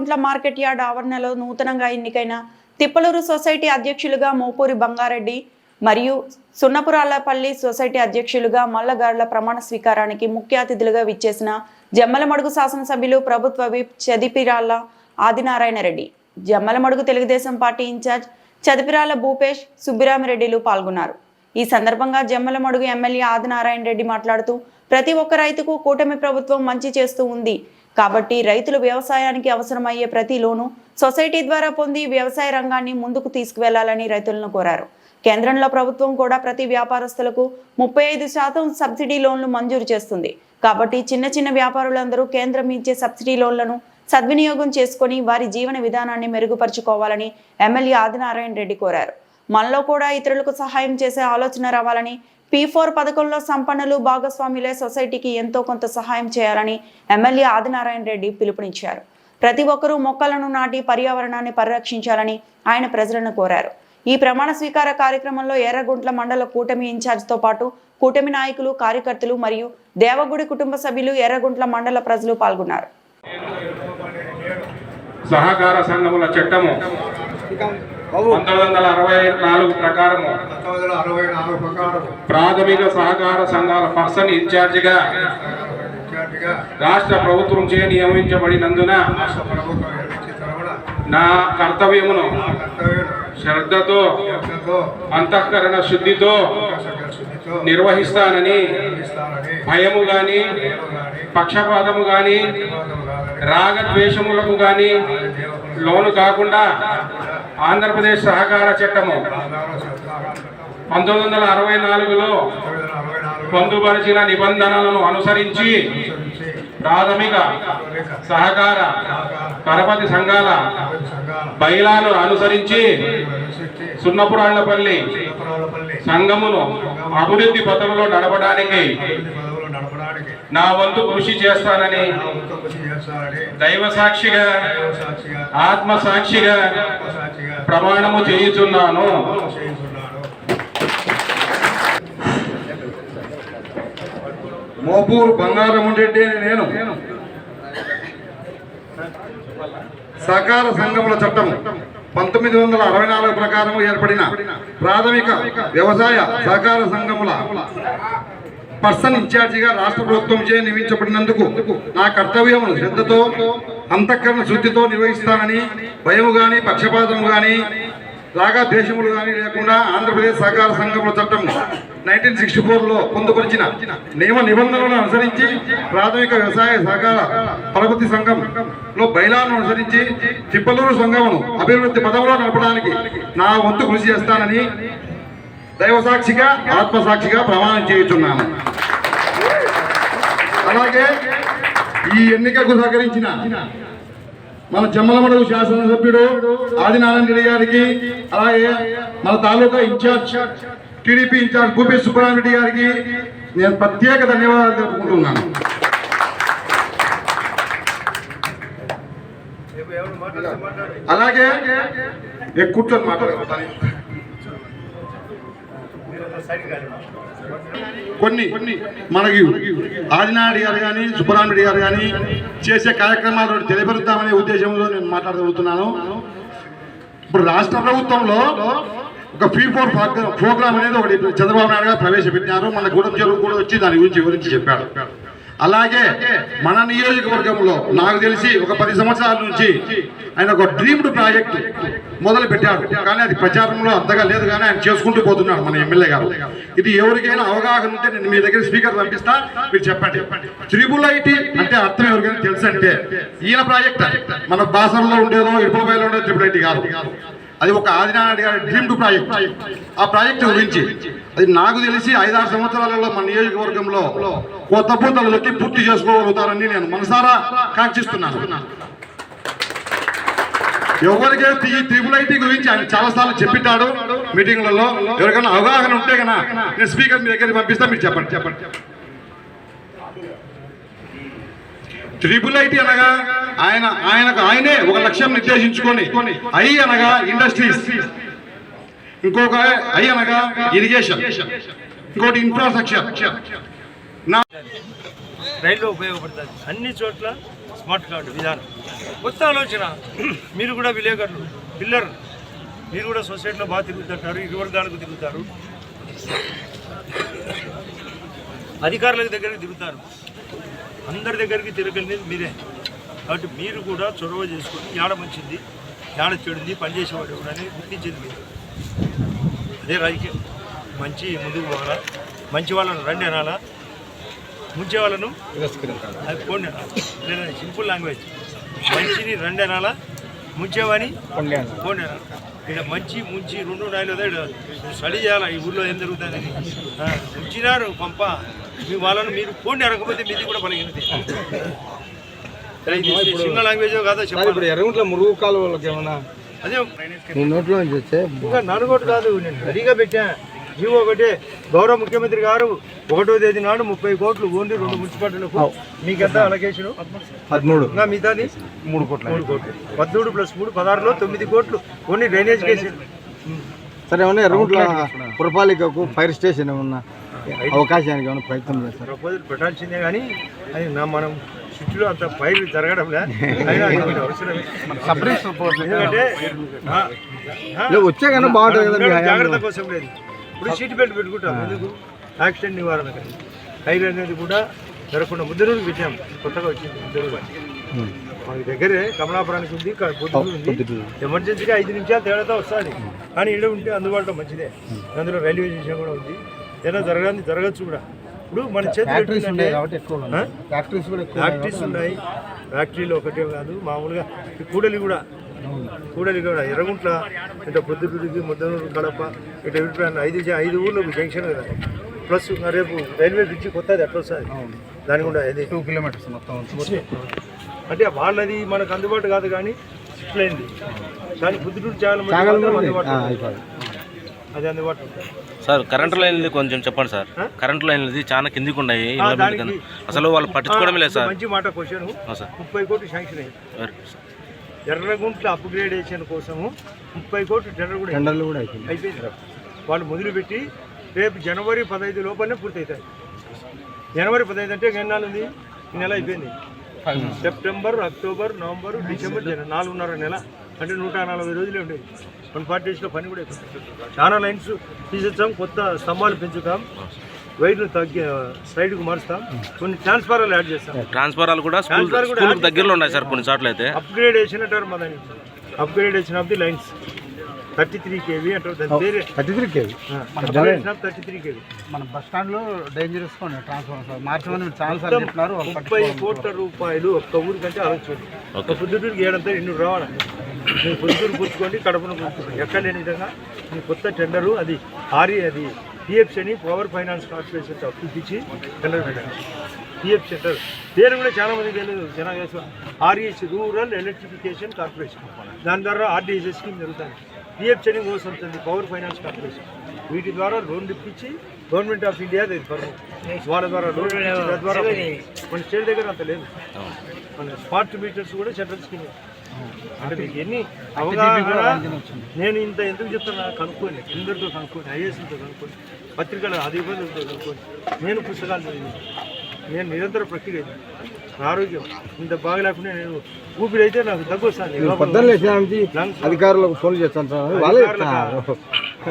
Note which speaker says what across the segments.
Speaker 1: Yerraguntla market yard ఆవరణలో నూతనంగా ఎన్నికైన తిప్పలూరు సొసైటీ అధ్యక్షులుగా మోపూరి బంగారెడ్డి మరియు సున్నపురాలపల్లి సొసైటీ అధ్యక్షులుగా మల్లగారుల ప్రమాణ స్వీకారానికి ముఖ్య అతిథులుగా విచ్చేసిన జమ్మలమడుగు శాసనసభ్యులు ప్రభుత్వ whip Chadipiralla Adinarayana Reddy. Jammalamadugu Telugu Desam party incharge Chadipirala Bhupesh సుబ్బిరామిరెడ్డిలు పాల్గొన్నారు. ఈ సందర్భంగా జమ్మలమడుగు ఎమ్మెల్యే ఆదినారాయణ రెడ్డి మాట్లాడుతూ ప్రతి ఒక్క రైతుకు కూటమి ప్రభుత్వం మంచి చేస్తూ ఉంది. కాబట్టి రైతులు వ్యవసాయానికి అవసరమయ్యే ప్రతి లోను సొసైటీ ద్వారా పొంది వ్యవసాయ రంగాన్ని ముందుకు తీసుకువెళ్ళాలని రైతులను కోరారు. కేంద్రంలో ప్రభుత్వం కూడా ప్రతి వ్యాపారస్తులకు ముప్పై ఐదు శాతం సబ్సిడీ లోన్లు మంజూరు చేస్తుంది. కాబట్టి చిన్న చిన్న వ్యాపారులందరూ కేంద్రం ఇచ్చే సబ్సిడీ లోన్లను సద్వినియోగం చేసుకొని వారి జీవన విధానాన్ని మెరుగుపరుచుకోవాలని ఎమ్మెల్యే ఆదినారాయణ రెడ్డి కోరారు. మనలో కూడా ఇతరులకు సహాయం చేసే ఆలోచన రావాలని పీ ఫోర్ పథకంలో సంపన్నులు భాగస్వాములే సొసైటీకి ఎంతో కొంత సహాయం చేయాలని ఎమ్మెల్యే ఆదినారాయణ రెడ్డి పిలుపునిచ్చారు. ప్రతి ఒక్కరూ మొక్కలను నాటి పర్యావరణాన్ని పరిరక్షించాలని ఆయన ప్రజలను కోరారు. ఈ ప్రమాణ స్వీకార కార్యక్రమంలో ఎర్రగుంట్ల మండల కూటమి ఇన్ఛార్జ్తో పాటు కూటమి నాయకులు కార్యకర్తలు మరియు దేవగుడి కుటుంబ సభ్యులు ఎర్రగుంట్ల మండల ప్రజలు పాల్గొన్నారు.
Speaker 2: సహకార సంఘముల చట్టము పంతొమ్మిది వందల అరవై నాలుగు ప్రకారము ప్రాథమిక సహకార సంఘాల పర్సన్ ఇన్ఛార్జిగా రాష్ట్ర ప్రభుత్వం చే నియమించబడినందున నా కర్తవ్యమును
Speaker 3: కర్తవ్యం
Speaker 2: శ్రద్ధతో అంతఃకరణ శుద్ధితో నిర్వహిస్తానని భయము గాని పక్షపాతము గాని రాగద్వేషములకు గాని లోను కాకుండా ఆంధ్రప్రదేశ్ సహకార చట్టము పంతొమ్మిది వందల అరవై నాలుగులో పొందుపరిచిన నిబంధనలను అనుసరించి ప్రాథమిక సహకార పరపతి సంఘాల బైలాను అనుసరించి
Speaker 3: సున్నపురాళ్ళపల్లి
Speaker 2: సంఘమును అభివృద్ధి పథంలో నడపడానికి నా వంతు కృషి చేస్తానని దైవ సాక్షిగా ఆత్మ సాక్షిగా ప్రమాణము చేయుచున్నాను.
Speaker 4: మోపూరు బంగారం రెడ్డి నేను. సహకార సంఘముల చట్టం పంతొమ్మిది వందల అరవై నాలుగు ప్రకారం ఏర్పడిన ప్రాథమిక వ్యవసాయ సహకార సంఘముల పర్సన్ ఇన్ఛార్జిగా రాష్ట్ర ప్రభుత్వం చే నియమించబడినందుకు నా కర్తవ్యమును శ్రద్ధతో అంతఃకరణ శుద్ధితో నిర్వహిస్తానని భయము గాని పక్షపాతము గాని రాగా దేశములు కానీ లేకుండా ఆంధ్రప్రదేశ్ సహకార సంఘముల చట్టం నైన్టీన్ సిక్స్టీ ఫోర్లో పొందుపరిచిన నియమ నిబంధనలను అనుసరించి ప్రాథమిక వ్యవసాయ సహకార పరపతి సంఘంలో బైలాను అనుసరించి చిప్పలూరు సంఘమును అభివృద్ధి పదంలో నడపడానికి నా వంతు కృషి చేస్తానని దైవ సాక్షిగా ఆత్మసాక్షిగా ప్రమాణం చేయుచున్నాను. అలాగే ఈ ఎన్నికకు సహకరించిన మన జమ్మలమడుగు శాసనసభ్యుడు ఆదినారాయణ రెడ్డి గారికి అలాగే మన taluka incharge TDP incharge Bhupesh Subbarama Reddy గారికి నేను ప్రత్యేక ధన్యవాదాలు తెలుపుకుంటున్నాను. అలాగే ఏ కూర్చొని కొన్ని మనకి ఆదినారెడ్డి గారు కానీ సుబ్బరామరెడ్డి గారు కానీ చేసే కార్యక్రమాలు తెలియపరుద్దామనే ఉద్దేశంలో నేను మాట్లాడగలుగుతున్నాను. ఇప్పుడు రాష్ట్ర ప్రభుత్వంలో ఒక ఫీ ఫోర్ ప్రోగ్రామ్ అనేది ఒకటి చంద్రబాబు నాయుడు గారు ప్రవేశపెట్టినారు. మన గూడెం చెరువు కూడా వచ్చి దాని గురించి వివరించి చెప్పాడు. అలాగే మన నియోజకవర్గంలో నాకు తెలిసి ఒక పది సంవత్సరాల నుంచి ఆయన ఒక డ్రీమ్డ్ ప్రాజెక్ట్ మొదలు పెట్టాడు కానీ అది ప్రచారంలో అంతగా లేదు కానీ ఆయన చేసుకుంటూ పోతున్నాడు మన ఎమ్మెల్యే గారు. ఇది ఎవరికైనా అవగాహన ఉంటే నేను మీ దగ్గర స్పీకర్ పంపిస్తా మీరు చెప్పండి. త్రిబుల్ ఐటీ అంటే అర్థం ఎవరికైనా తెలుసు అంటే ఈయన ప్రాజెక్ట్ మన బాసంలో ఉండేదో ఇడుపులపైలో ఉండేదో త్రిబుల్ ఐటీ కాదు. అది ఒక ఆదినారాయణ గారి డ్రీమ్డ్ ప్రాజెక్ట్ ఆ ప్రాజెక్ట్ గురించి అది నాకు తెలిసి ఐదారు సంవత్సరాలలో మన నియోజకవర్గంలో కొత్త పూతలు పూర్తి చేసుకోగలుగుతారని నేను మనసారా కాంక్షిస్తున్నాను. ఎవరికైతే ఈ త్రిపుల్ ఐటీ గురించి ఆయన చాలాసార్లు చెప్పిట్టాడు మీటింగ్లలో. ఎవరికైనా అవగాహన ఉంటే కన్నా నేను స్పీకర్ మీ దగ్గరికి పంపిస్తా మీరు చెప్పండి. చెప్పండి. త్రిపుల్ ఐటీ అనగా ఆయన ఆయనకు ఆయనే ఒక లక్ష్యం నిర్దేశించుకొని ఐ అనగా ఇండస్ట్రీస్. ఇంకొక ఐ అనగా ఇరిగేషన్. ఇంకోటి ఇన్ఫ్రాస్ట్రక్చర్
Speaker 5: రైల్లో ఉపయోగపడుతుంది. అన్ని చోట్ల స్మార్ట్ కార్డు విధానం. కొత్త ఆలోచన. మీరు కూడా విలేకరులు పిల్లర్ మీరు కూడా సొసైటీలో బాగా తిరుగుతుంటారు ఇరు వర్గాలకు తిరుగుతారు. అధికారుల దగ్గరికి తిరుగుతారు. అందరి దగ్గరికి తిరగలినేది మీరే. కాబట్టి మీరు కూడా చొరవ చేసుకొని యాడ మంచిది యాడ చెడుంది పనిచేసేవాడు ఎవడని గుర్తించేది మీరు. అదే రాజకీయం. మంచి ముందుకు పోవాలా? మంచి వాళ్ళను రండి అనాలా? ముంచే వాళ్ళను అది పోండి అనాలా? లేదా సింపుల్ లాంగ్వేజ్. మంచిని రండి అనాలా? ముంచేవాని పోండి అనాలా? ఇక్కడ మంచి ముంచి రెండు నాయలు స్టడీ చేయాలా? ఈ ఊళ్ళో ఏం జరుగుతుందని ముంచినారు పంప. మీ వాళ్ళను మీరు పోండి అనకపోతే మీది కూడా పలిగినది సింగల్ లాంగ్వేజ్ కాదో చెప్పాలి
Speaker 3: ఎర్రగుంట్ల మురుగు కాలువలకు ఏమన్నా
Speaker 5: అదే
Speaker 3: నీ నోట్లో నుంచి వచ్చే.
Speaker 5: ఇంకా నలుగోటు కాదు నేను రెడీగా పెట్టా. జీవో ఒకటే. గౌరవ ముఖ్యమంత్రి గారు ఒకటో తేదీ నాడు ముప్పై కోట్లు ఓన్లీ రెండు మున్సిపాలిటీలకు మీకెంత అలొకేషన్
Speaker 3: పదమూడు.
Speaker 5: ఇంకా మిగతాది
Speaker 3: మూడు కోట్ల.
Speaker 5: మూడు కోట్లు. పద్మూడు ప్లస్ మూడు పదహారులో తొమ్మిది కోట్లు. Only drainage case.
Speaker 3: సరే ఏమన్నా ఎర్రగుంట్ల పురపాలికకు ఫైర్ స్టేషన్ ఏమన్నా అవకాశానికి ఏమైనా ప్రయత్నం చేస్తారు
Speaker 5: ప్రపోజల్ పెట్టాల్సిందే కానీ అది నా మనం చుట్టూ అంత పైరు జరగడం
Speaker 3: వచ్చే కన్నా బాగుంటుంది.
Speaker 5: జాగ్రత్త కోసం లేదు. ఇప్పుడు సీట్ బెల్ట్ పెట్టుకుంటాం. ఎందుకు? యాక్సిడెంట్ నివారణ కానీ హైవే అనేది కూడా జరగకుండా ముద్దనూరుకి పెట్టాం. కొత్తగా వచ్చింది ముద్దనూరు మాకు దగ్గరే కమలాపురానికి ఉంది ఉంది. ఎమర్జెన్సీగా ఐదు నిమిషాలు తేడాతో వస్తుంది. కానీ ఇడ ఉంటే అందుబాటులో మంచిదే. అందులో రైల్వే స్టేషన్ కూడా ఉంది. ఏదైనా జరగాలి జరగచ్చు కూడా. ఇప్పుడు మన చేతులు?
Speaker 3: ఫ్యాక్టరీస్
Speaker 5: ఉన్నాయి ఫ్యాక్టరీలు ఒకటే కాదు మామూలుగా కూడలి కూడా. కూడలి కూడా ఎర్రగుంట్ల ఇట్లా పొద్దుటూరికి ముద్దనూరు కడప ఎవిటిప్రాన్ ఐదు ఐదు ఊర్లకు జంక్షన్ కదా. ప్లస్ రేపు రైల్వే బ్రిడ్జి కొత్తది ఎట్లా వస్తుంది దాని కూడా ఇది.
Speaker 3: టూ కిలోమీటర్స్ మొత్తం
Speaker 5: అంటే వాళ్ళది మనకు అందుబాటు కాదు కానీ సిట్లైంది కానీ పొద్దుటూరు చాలా మంది ఉంటుంది. అది అందుబాటులో ఉంటుంది
Speaker 6: సార్ కరెంట్ లైన్లు కొంచెం చెప్పండి సార్? కరెంట్ లైన్లు చాలా కిందికి ఉన్నాయి
Speaker 5: ఆ,
Speaker 6: ఇళ్ళ మీద
Speaker 5: దానికి-
Speaker 6: కింద. అసలు వాళ్ళు పట్టించుకోవడమే లేదు సార్.
Speaker 5: మంచి మాట క్వశ్చన్
Speaker 6: ఆ, సార్.
Speaker 5: ముప్పై కోట్లు శాంక్షన్ అయ్యింది
Speaker 6: వెరీ
Speaker 5: ఎర్రగుంట్ల అప్గ్రేడేషన్ కోసము ముప్పై కోట్లు టెండర్ కూడా
Speaker 3: టెండర్లు కూడా అయిపోయింది.
Speaker 5: అయిపోయింది వాళ్ళు మొదలుపెట్టి రేపు జనవరి పదహైదు లోపలనే పూర్తి అవుతాయి జనవరి పదహైదు అంటే ఎన్నాళ్ళు ఉంది? ఈ నెల అయిపోయింది. సెప్టెంబర్ అక్టోబర్ నవంబర్ డిసెంబర్ జనవరి నాలుగున్నర నెల. అంటే నూట నలభై రోజులే ఉండేది. వన్ ఫార్టీ డేస్లో పని కూడా అయిపోతుంది చాలా లైన్స్ తీసేస్తాం కొత్త స్తంభాలు పెంచుతాం వైర్లు తగ్గి సైడ్కు మారుస్తాం కొన్ని ట్రాన్స్ఫారాలు యాడ్ చేస్తాం.
Speaker 6: ట్రాన్స్ఫారాలు కూడా స్కూల్ దగ్గరలో ఉన్నాయి సార్ కొన్ని చోట్ల అయితే
Speaker 5: అప్గ్రేడేషన్ అంటారు మా దాన్ని upgradation of the lines thirty three KV అంటారు. దాని పేరే.
Speaker 3: Thirty three
Speaker 5: of thirty three KV
Speaker 3: మన బస్ స్టాండ్లో డేంజరస్ ట్రాన్స్ఫార్మర్ మార్చమని మీరు చాలా సార్లు వాళ్ళు
Speaker 5: ముప్పై కోట్ల రూపాయలు ఒక్క ఊరికంటే ఆలోచించండి ఒక పొద్దుటూరుకి ఏడంతా ఎన్నూరు రావాలి? మీరు పొద్దుటూరు పుచ్చుకోండి కడపను పుచ్చుకోండి ఎక్కడ లేని విధంగా మీ కొత్త టెండరు అది ఆర్ఈ అది పిఎఫ్సి అని పవర్ ఫైనాన్స్ కార్పొరేషన్ అప్పు ఇప్పించి టెండర్ పెట్టండి పిఎఫ్ సెంటర్ పేరు కూడా చాలా మంది తెలియదు. జనాలు ఆర్ఈఎస్ రూరల్ ఎలక్ట్రిఫికేషన్ కార్పొరేషన్. దాని ద్వారా ఆర్డీఎస్ఎస్ స్కీమ్ జరుగుతుంది. పిఎఫ్ చెని కోసం పవర్ ఫైనాన్స్ కార్పొరేషన్ వీటి ద్వారా లోన్లు ఇప్పించి గవర్నమెంట్ ఆఫ్ ఇండియా అది వాళ్ళ ద్వారా లోన్ ద్వారా మన స్టేట్ దగ్గర అంత లేదు. మన స్మార్ట్ మీటర్స్ కూడా సెంట్రల్ స్కీమ్ అంటే మీకు ఎన్ని అవగాహన నేను ఇంత ఎందుకు చెప్తున్నా కనుక్కోండి. అందరితో కనుక్కోండి ఐఏఎస్తో కనుక్కోండి పత్రికలు ఇబ్బందులతో కనుక్కోండి. నేను పుస్తకాలు చదివి నేను నిరంతర ప్రక్రియ ఆరోగ్యం ఇంత బాగలేకుండా నేను ఊపిరి అయితే నాకు దగ్గు
Speaker 3: పొద్దున్న లేచినానికి అధికారులకు ఫోన్ చెప్తున్నారు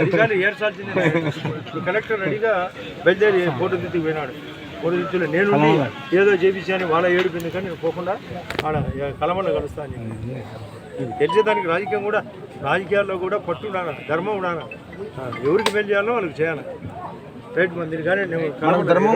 Speaker 5: అధికారులు ఏర్చాల్సిందే ఇప్పుడు కలెక్టర్ రెడీగా బయలుదేరి ఫోటో దిద్దుకు పోయినాడు. దిద్దులో నేను ఏదో చేపించి అని వాళ్ళ ఏడుపింది కానీ నేను పోకుండా ఆడ కలమల్లో కలుస్తాను నీకు తెలిసేదానికి రాజకీయం కూడా రాజకీయాల్లో కూడా పట్టు ఉండాలి ధర్మం ఉండాలి? ఆ, ఎవరికి మేలు చేయాలో వాళ్ళకి చేయాలి. రైట్ మందిని కానీ నేను
Speaker 3: ధర్మం